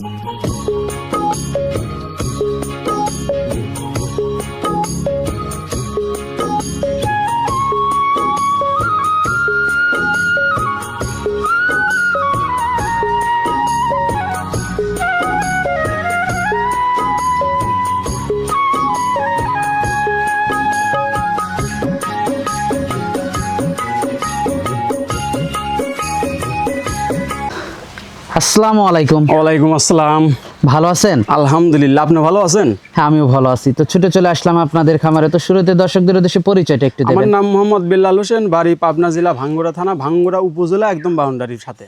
Música আসসালামু আলাইকুম। ওয়ালাইকুম আসসালাম। ভালো আছেন? আলহামদুলিল্লাহ আপনি ভালো আছেন? হ্যাঁ আমিও ভালো আছি। তো ছুটে চলে আসলাম আপনাদের খামারে। তো শুরুতে দর্শকদের উদ্দেশ্যে পরিচয়টা একটু আমার নাম মোহাম্মদ বিল্লাল হোসেন বাড়ি পাবনা জেলা ভাঙ্গুড়া থানা ভাঙ্গুড়া উপজেলা একদম বাউন্ডারির সাথে।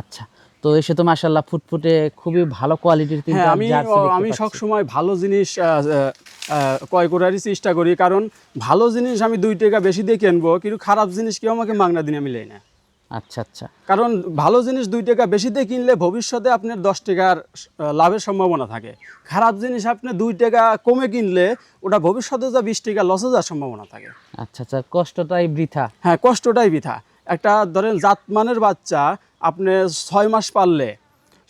আচ্ছা তো এসে তো মাশাল্লাহ ফুটফুটে খুবই ভালো কোয়ালিটির তিনটা হ্যাঁ আমি আমি পাচ্ছি। সবসময় ভালো জিনিস ক্রয় করারই চেষ্টা করি। কারণ ভালো জিনিস আমি দুই টাকা বেশি দিয়ে কিনবো কিন্তু খারাপ জিনিস কেউ আমাকে মাগনা দিনে আমি লেই না। আচ্ছা আচ্ছা। কারণ ভালো জিনিস দুই টাকা বেশিতে কিনলে ভবিষ্যতে আপনার দশ টাকার লাভের সম্ভাবনা থাকে। খারাপ জিনিস আপনি দুই টাকা কমে কিনলে ওটা ভবিষ্যতে যা বিশ টাকা লসে যাওয়ার সম্ভাবনা থাকে। আচ্ছা আচ্ছা কষ্টটাই বৃথা। হ্যাঁ কষ্টটাই বৃথা। একটা ধরেন জাতমানের বাচ্চা আপনি ছয় মাস পাললে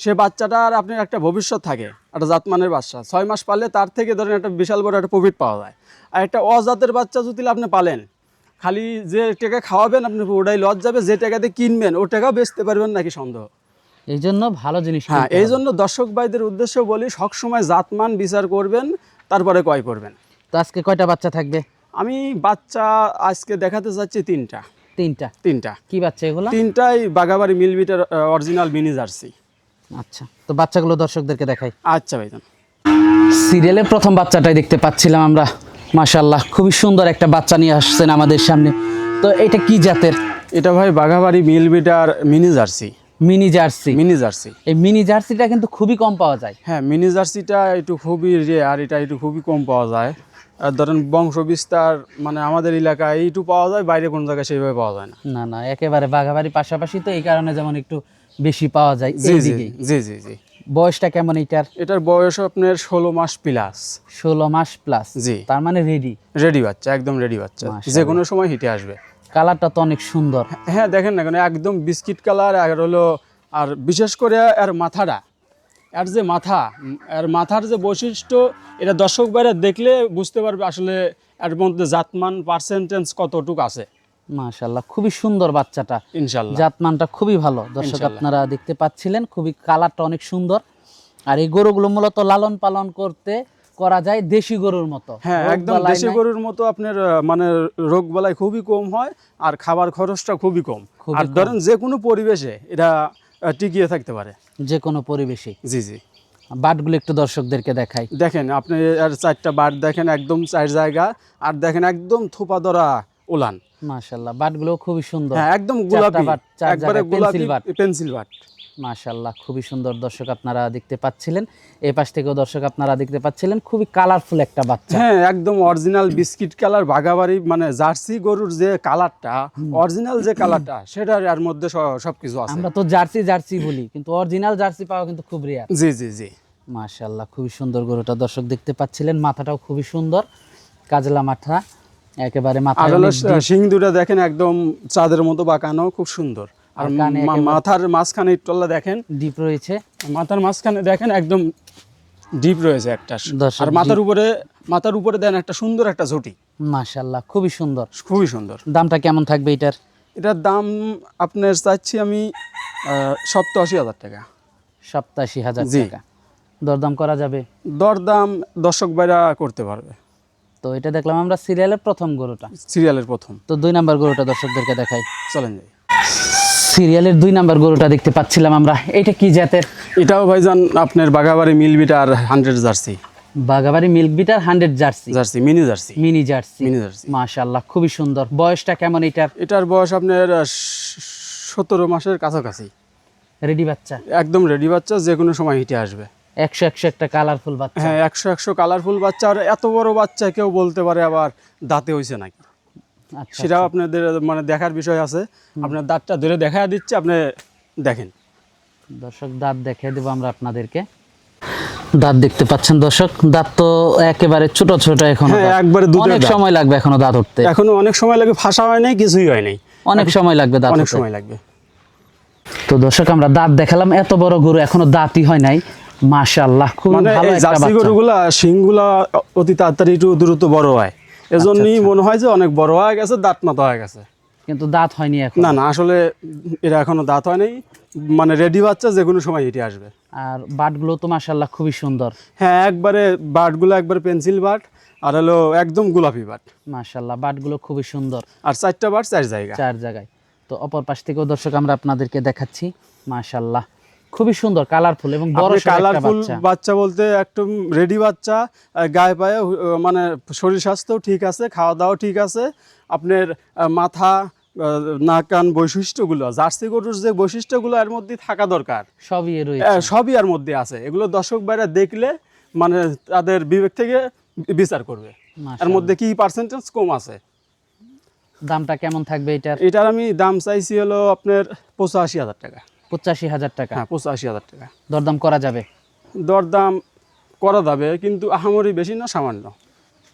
সে বাচ্চাটার আপনার একটা ভবিষ্যৎ থাকে একটা জাতমানের বাচ্চা। ছয় মাস পাললে তার থেকে ধরেন একটা বিশাল বড় একটা প্রফিট পাওয়া যায়। আর একটা অজাতের বাচ্চা যদি আপনি পালেন খালি যে টাকা খাওয়াবেন আপনি ওটাই লস যাবে যে টাকাতে কিনবেন ও টাকাও বেচতে পারবেন নাকি সন্দেহ? এই জন্য ভালো জিনিস হ্যাঁ এই জন্য দর্শক ভাইদের উদ্দেশ্য বলি সবসময় জাতমান বিচার করবেন তারপরে কয় করবেন। তো আজকে কয়টা বাচ্চা থাকবে? আমি বাচ্চা আজকে দেখাতে চাচ্ছি তিনটা। তিনটা? তিনটা। কি বাচ্চা এগুলো? তিনটাই বাগাবাড়ি মিলবিটার অরিজিনাল মিনি জার্সি আচ্ছা তো বাচ্চাগুলো দর্শকদেরকে দেখাই। আচ্ছা ভাইজান। সিরিয়ালের প্রথম বাচ্চাটাই দেখতে পাচ্ছিলাম আমরা। মাশাল্লাহ খুবই সুন্দর একটা বাচ্চা নিয়ে আসছেন আমাদের সামনে। তো এটা কি জাতের? এটা ভাই বাঘাবাড়ি মিলবিটার mini jersey. Mini jersey. Mini jersey. এই মিনি জার্সিটা কিন্তু খুবই কম পাওয়া যায়। হ্যাঁ মিনি জার্সিটা একটু খুবই রেয়ার এটা একটু খুবই কম পাওয়া যায়। আর ধরেন বংশ বিস্তার মানে আমাদের এলাকায় এইটু পাওয়া যায় বাইরে কোনো জায়গায় সেইভাবে পাওয়া যায় না। না না একেবারে বাঘাবাড়ি পাশাপাশি তো এই কারণে যেমন একটু বেশি পাওয়া যায় জি জি জি জি জি। বয়সটা কেমন এটার? এটার বয়স আপনার ষোলো মাস প্লাস ষোলো মাস প্লাস জি। তার মানে রেডি রেডি বাচ্চা একদম রেডি বাচ্চা। যে কোনো সময় হিটে আসবে। কালারটা তো অনেক সুন্দর। হ্যাঁ দেখেন না কেন একদম বিস্কিট কালার আর হলো আর বিশেষ করে এর মাথাটা। এর যে মাথা এর মাথার যে বৈশিষ্ট্য এটা দর্শক বাইরে দেখলে বুঝতে পারবে আসলে এর মধ্যে জাতমান পার্সেন্টেজ কতটুকু আছে। মাশাল্লাহ খুবই সুন্দর বাচ্চাটা। ইনশাল্লাহ জাতমানটা খুবই ভালো। দর্শক আপনারা দেখতে পাচ্ছিলেন খুবই কালারটা অনেক সুন্দর। আর এই গরুগুলো মূলত লালন পালন করতে করা যায় দেশি গরুর মতো। হ্যাঁ একদম দেশি গরুর মতো আপনার মানে রোগ বালাই খুবই কম হয় আর খাবার খরচটা খুবই কম। আর ধরেন যে কোনো পরিবেশে এটা টিকিয়ে থাকতে পারে। যে কোনো পরিবেশে। জি জি। বাটগুলো একটু দর্শকদেরকে দেখাই। দেখেন আপনি আর চারটা বাট দেখেন একদম চার জায়গা। আর দেখেন একদম থোপা ধরা উলান। মাশাল্লাহ বাটগুলো খুবই সুন্দর। হ্যাঁ একদম গোলাপি একবারে গোলাপি। পেন্সিল বাট। মাশাল্লাহ খুবই সুন্দর দর্শক আপনারা দেখতে পাচ্ছিলেন। এই পাশ থেকেও দর্শক আপনারা দেখতে পাচ্ছিলেন খুবই কালারফুল একটা বাচ্চা। হ্যাঁ একদম অরিজিনাল বিস্কিট কালার বাগাবাড়ি মানে জার্সি গরুর যে কালারটা অরিজিনাল যে কালারটা সেটার এর মধ্যে সবকিছু আছে। আমরা তো জার্সি জার্সি বলি কিন্তু অরিজিনাল জার্সি পাওয়া কিন্তু খুব রেয়ার জি জি জি। মাশাল্লাহ খুবই সুন্দর গরুটা দর্শক দেখতে পাচ্ছিলেন মাথাটাও খুবই সুন্দর। কাজলা মাথা। একেবারে শিং দুটা দেখেন একদম চাঁদের মতো বাঁকানো খুব সুন্দর। আর মাথার মাঝখানে ইট্টলা দেখেন। ডিপ রয়েছে। মাথার মাঝখানে দেখেন একদম ডিপ রয়েছে একটা। আর মাথার উপরে মাথার উপরে দেন একটা সুন্দর একটা ঝুটি। মাশাল্লাহ খুবই সুন্দর। খুবই সুন্দর। দামটা কেমন থাকবে এটার? এটার দাম আপনার চাচ্ছি আমি সপ্তাশি হাজার টাকা। সপ্তাশি হাজার। টাকা। দরদাম করা যাবে? দরদাম দর্শক বাইরা করতে পারবে। তো এটা দেখলাম আমরা সিরিয়ালের প্রথম গরুটা। সিরিয়ালের প্রথম। তো দুই নাম্বার গরুটা দর্শকদেরকে দেখাই। চলেন যাই। সিরিয়ালের দুই নাম্বার গরুটা দেখতে পাচ্ছিলাম আমরা। এটা কি জাতের? এটাও ভাইজান আপনার বাগাবাড়ি মিলবিটার হান্ড্রেড জার্সি। বাগাবাড়ি মিল্ক বিটার hundred jersey. Jersey mini jersey. Mini jersey. Mini jersey. মাশাল্লাহ খুবই সুন্দর। বয়সটা কেমন এটার? এটার বয়স আপনার সতেরো মাসের কাছাকাছি। রেডি বাচ্চা? একদম রেডি বাচ্চা যে কোনো সময় হিটে আসবে। একশো একশো একটা কালারফুল বাচ্চা। হ্যাঁ একশো একশো কালারফুল বাচ্চা আর এত বড় বাচ্চা কেউ বলতে পারে আবার দাঁতে হয়েছে নাকি? আচ্ছা সেটাও আপনাদের মানে দেখার বিষয় আছে। আপনার দাঁতটা ধরে দেখা দিচ্ছে আপনি দেখেন। দর্শক দাঁত দেখিয়ে দেবো আমরা আপনাদেরকে। দাঁত দেখতে পাচ্ছেন দর্শক দাঁত তো একেবারে ছোট ছোট এখন হ্যাঁ, একবারে অনেক সময় লাগবে এখনও দাঁত উঠতে। এখনও অনেক সময় লাগবে ফাঁসা হয় নাই কিছুই হয় নাই। অনেক সময় লাগবে দাঁত অনেক সময় লাগবে। তো দর্শক আমরা দাঁত দেখালাম এত বড় গরু এখনও দাঁতই হয় নাই। মাশাআল্লাহ খুব মানে ভালো একটা জার্সি গরুগুলা শিংগুলা অতি তাড়াতাড়ি একটু দ্রুত বড় হয়। এজন্যই আচ্ছা। মনে হয় যে অনেক বড় হয়ে গেছে দাঁত মাথা হয়ে গেছে। কিন্তু দাঁত হয়নি এখন। না না আসলে এরা এখনও দাঁত হয় নাই। মানে রেডি বাচ্চা যে কোনো সময় হেঁটে আসবে। আর বাটগুলো তো মাশাআল্লাহ খুবই সুন্দর। হ্যাঁ একবারে বাটগুলো একবার পেন্সিল বাট আর হলো একদম গোলাপি বাট। মাশাআল্লাহ বাটগুলো খুবই সুন্দর। আর চারটা বাট চার জায়গা। চার জায়গায়। তো অপর পাশ থেকেও দর্শক আমরা আপনাদেরকে দেখাচ্ছি। মাশাআল্লাহ। খুবই সুন্দর কালারফুল এবং বড় কালারফুল বাচ্চা। বলতে একদম রেডি বাচ্চা গায়ে পায়ে মানে শরীর স্বাস্থ্য ঠিক আছে খাওয়া দাওয়া ঠিক আছে আপনার মাথা আহ, নাক কান বৈশিষ্ট্যগুলো জার্সি গরুর যে বৈশিষ্ট্যগুলো এর মধ্যে থাকা দরকার। সবই এর সবই এর মধ্যে আছে। এগুলো দর্শক বাইরে দেখলে মানে তাদের বিবেক থেকে বিচার করবে। এর মধ্যে কি পার্সেন্টেজ কম আছে? দামটা কেমন থাকবে এটার? এটার আমি দাম চাইছি হলো আপনার পঁচাশি হাজার টাকা। পঁচাশি হাজার টাকা। হ্যাঁ পঁচাশি হাজার টাকা। দরদাম করা যাবে? দরদাম করা যাবে কিন্তু আহামরি বেশি না সামান্য।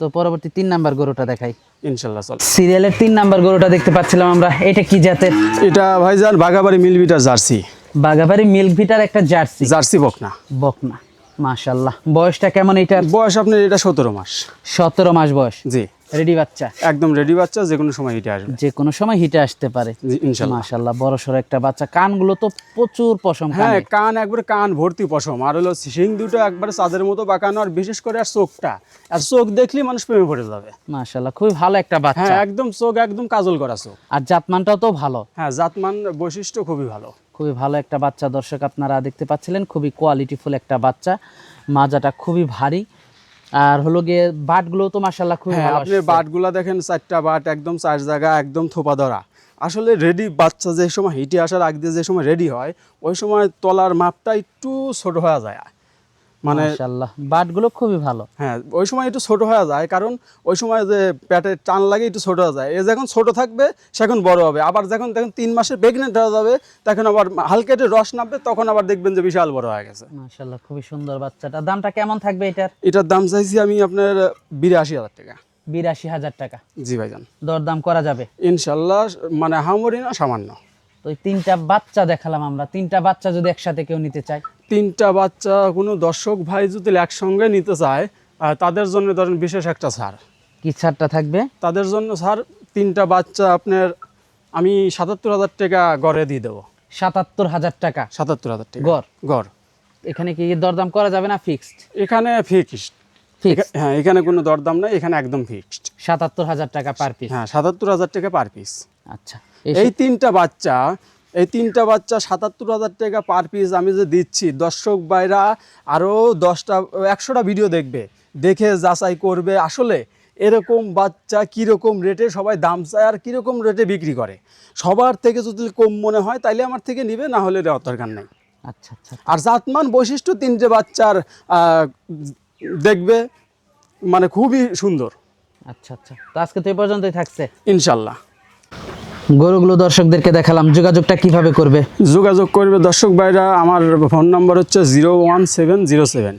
তো পরবর্তী তিন নাম্বার গরুটা দেখাই। ইনশাল্লাহ চল। সিরিয়ালের তিন নাম্বার গরুটা দেখতে পাচ্ছিলাম আমরা। এটা কি জাতের? এটা ভাইজান বাগাবাড়ি মিলবিটার জার্সি। বাগাবাড়ি মিল্ক ভিটার একটা জার্সি। জার্সি বকনা। বকনা মাশাল্লাহ। বয়সটা কেমন এটার বয়স আপনার এটা সতেরো মাস। সতেরো মাস বয়স। জি। রেডি বাচ্চা? একদম রেডি বাচ্চা যে কোনো সময় এটা আসবে। যে কোনো সময় হিটে আসতে পারে। মাশাল্লাহ বড় সড়ো একটা বাচ্চা। কানগুলো তো প্রচুর পশম হ্যাঁ কান একবারে কান ভর্তি পশম। আর হলো শিং দুটো একবারে চাঁদের মতো বাঁকানো আর বিশেষ করে আর চোখটা। আর চোখ দেখলেই মানুষ প্রেমে পড়ে যাবে। মাশাল্লাহ খুবই ভালো একটা বাচ্চা। হ্যাঁ একদম চোখ একদম কাজল করা চোখ। আর জাতমানটাও তো ভালো। হ্যাঁ জাতমান বৈশিষ্ট্য খুবই ভালো। খুবই ভালো একটা বাচ্চা। দর্শক আপনারা দেখতে পাচ্ছিলেন খুবই কোয়ালিটিফুল একটা বাচ্চা। মাজাটা খুবই ভারী। আর হলো গিয়ে বাটগুলো তো মাশাল্লাহ খুবই হ্যাঁ ভালো আপনি বাটগুলা দেখেন চারটা বাট একদম চার জায়গা একদম থোপা ধরা। আসলে রেডি বাচ্চা যে সময় হিটে আসার আগ দিয়ে যে সময় রেডি হয় ওই সময় তলার মাপটা একটু ছোট হয়ে যায়। মানে বাটগুলো খুবই ভালো। হ্যাঁ ওই সময় একটু ছোট হয়ে যায় কারণ ওই সময় যে পেটে টান লাগে একটু ছোট হয়ে যায়। এ যখন ছোট থাকবে সেখন বড় হবে। আবার যখন দেখুন তিন মাসের প্রেগনেন্ট হয়ে যাবে তখন আবার হালকা একটু রস নামবে তখন আবার দেখবেন যে বিশাল বড় হয়ে গেছে। মাশাল্লাহ খুবই সুন্দর বাচ্চাটা। দামটা কেমন থাকবে এটার? এটার দাম চাইছি আমি আপনার বিরাশি হাজার টাকা। বিরাশি হাজার টাকা। জি ভাইজান। দরদাম করা যাবে? ইনশাল্লাহ মানে হামরি না সামান্য। তো তিনটা বাচ্চা দেখালাম আমরা। তিনটা বাচ্চা যদি একসাথে কেউ নিতে চায়। তিনটা বাচ্চা কোনো দর্শক ভাই যদি একসঙ্গে নিতে চায় তাদের জন্য ধরেন বিশেষ একটা ছাড়। কি ছাড়টা থাকবে? তাদের জন্য স্যার তিনটা বাচ্চা আপনার আমি সাতাত্তর হাজার টাকা গড়ে দিয়ে দেবো। সাতাত্তর হাজার টাকা? সাতাত্তর হাজার টাকা। গড়? গড়। এখানে কি দরদাম করা যাবে না ফিক্সড এখানে ফিক্সড হ্যাঁ এখানে কোনো দরদাম নাই এখানে একদম ফিক্সড সাতাত্তর হাজার টাকা পার পিস হ্যাঁ সাতাত্তর হাজার টাকা পার পিস আচ্ছা এই তিনটা বাচ্চা এই তিনটা বাচ্চা সাতাত্তর হাজার টাকা পার পিস আমি যে দিচ্ছি দর্শক বাইরা আরও দশটা একশোটা ভিডিও দেখবে দেখে যাচাই করবে আসলে এরকম বাচ্চা কীরকম রেটে সবাই দাম চায় আর কীরকম রেটে বিক্রি করে। সবার থেকে যদি কম মনে হয় তাইলে আমার থেকে নিবে না হলে দেওয়ার দরকার নেই। আচ্ছা আচ্ছা আর জাতমান বৈশিষ্ট্য তিনটে বাচ্চার দেখবে মানে খুবই সুন্দর। আচ্ছা আচ্ছা। তো আজকে তো এই পর্যন্তই থাকছে। ইনশাল্লাহ। গরুগুলো দর্শকদেরকে দেখালাম যোগাযোগটা কীভাবে করবে? যোগাযোগ করবে দর্শক ভাইরা আমার ফোন নাম্বার হচ্ছে zero one seven zero seven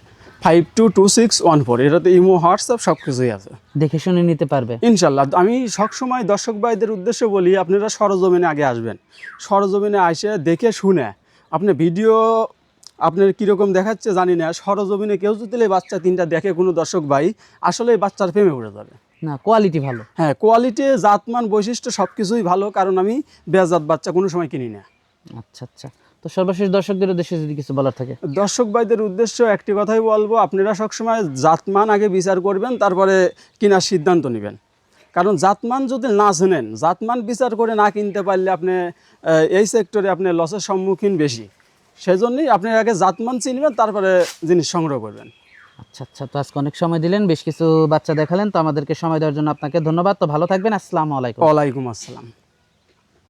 five two two six one four. এটাতে ইমো হোয়াটসঅ্যাপ সব কিছুই আছে। দেখে শুনে নিতে পারবে। ইনশাল্লাহ আমি সবসময় দর্শক ভাইদের উদ্দেশ্যে বলি আপনারা সরজমিনে আগে আসবেন। সরজমিনে আসে দেখে শুনে। আপনি ভিডিও আপনার কীরকম দেখাচ্ছে জানি না। সরজমিনে কেউ যদি বাচ্চা তিনটা দেখে কোনো দর্শক ভাই আসলে বাচ্চার প্রেমে পড়ে যাবে। না কোয়ালিটি ভালো। হ্যাঁ কোয়ালিটি জাতমান বৈশিষ্ট্য সব কিছুই ভালো কারণ আমি বেজাত বাচ্চা কোনো সময় কিনি না। আচ্ছা আচ্ছা। তো সর্বশেষ দর্শকদের উদ্দেশ্যে যদি কিছু বলার থাকে। দর্শক ভাইদের উদ্দেশ্য একটি কথাই বলব আপনারা সবসময় জাতমান আগে বিচার করবেন তারপরে কেনার সিদ্ধান্ত নেবেন। কারণ জাতমান যদি না শোনেন জাতমান বিচার করে না কিনতে পারলে আপনি এই সেক্টরে আপনি লসের সম্মুখীন বেশি। সেজন্যই আপনি আগে জাতমান চিনবেন তারপরে জিনিস সংগ্রহ করবেন। আচ্ছা আচ্ছা তো আজকে অনেক সময় দিলেন বেশ কিছু বাচ্চা দেখালেন তো আমাদেরকে সময় দেওয়ার জন্য আপনাকে ধন্যবাদ। তো ভালো থাকবেন আসসালামু আলাইকুম। ওয়ালাইকুম আসসালাম।